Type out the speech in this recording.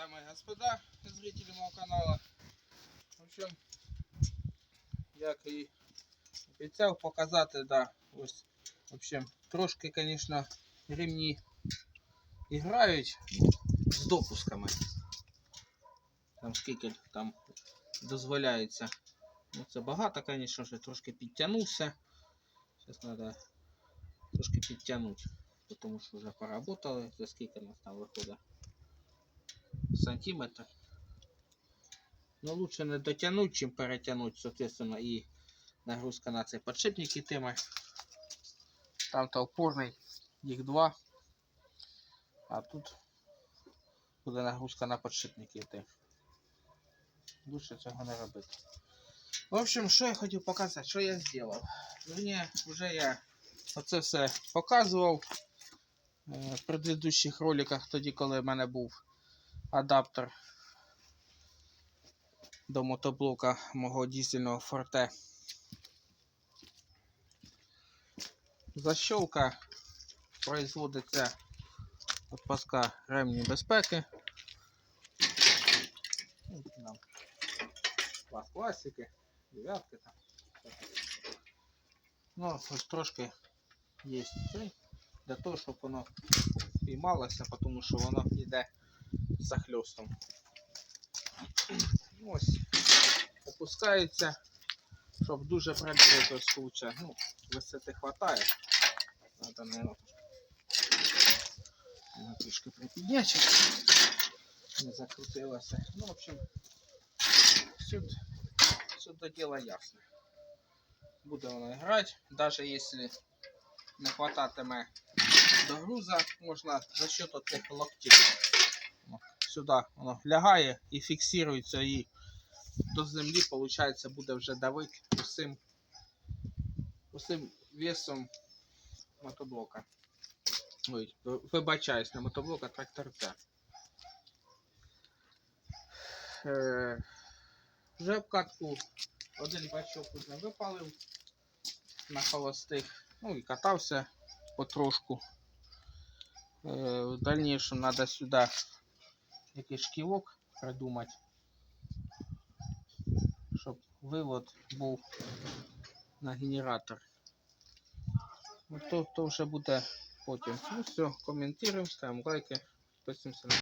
дамы и господа, зрители моего канала. В общем, я и обіцяв показать да, ось, в общем, трошки, конечно, ремни играют с допусками. Там скільки там дозволяється. Ну, Це багато, звісно, вже трошки підтягнувся. Сейчас надо трошки підтягнути, Потому что уже поработали, за скільки нас там виходить. Сантиметр. Ну, лучше не дотягнути, чим перетягнути, соответственно, і нагрузка на цей подшипник ітиме. Там-то опорний, їх два. А тут буде нагрузка на подшипники йти. Лучше цього не робити. В общем, що я хотів показати, що я зробив. Мені вже я оце все показував е, в предыдущих роликах, тоді, коли в мене був адаптер до мотоблока мого дизельного форте. Защелка производиться від паска ремні безпеки. Клас класики, дев'ятки там. Ну, ось трошки є для того, щоб воно спіймалося, тому що воно йде за хльостом. Ось, опускається, щоб дуже працювати случая. Ну, висоти хватає. Надо, наверное, Вона трішки припідняти, щоб не закрутилося. Ну, в общем, сюди, сюди діло ясне. Буде воно грати, навіть якщо не хвататиме до груза, можна за счет цих локтів. Сюди воно лягає і фіксується і до землі, виходить, буде вже давити усім, усім весом мотоблока. Ой, вибачаюсь, не мотоблока, тракторця. Е, вже в катку один бачок уже випалив на холостих. Ну і катався потрошку. Е, в дальнейшем треба сюди якийсь шківок придумати, щоб вивод був на генератор. Ну, то, то вже буде потім. Ну все, коментуємо, ставимо лайки, підписуємося на